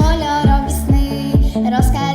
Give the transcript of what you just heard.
кольором сни розкажи.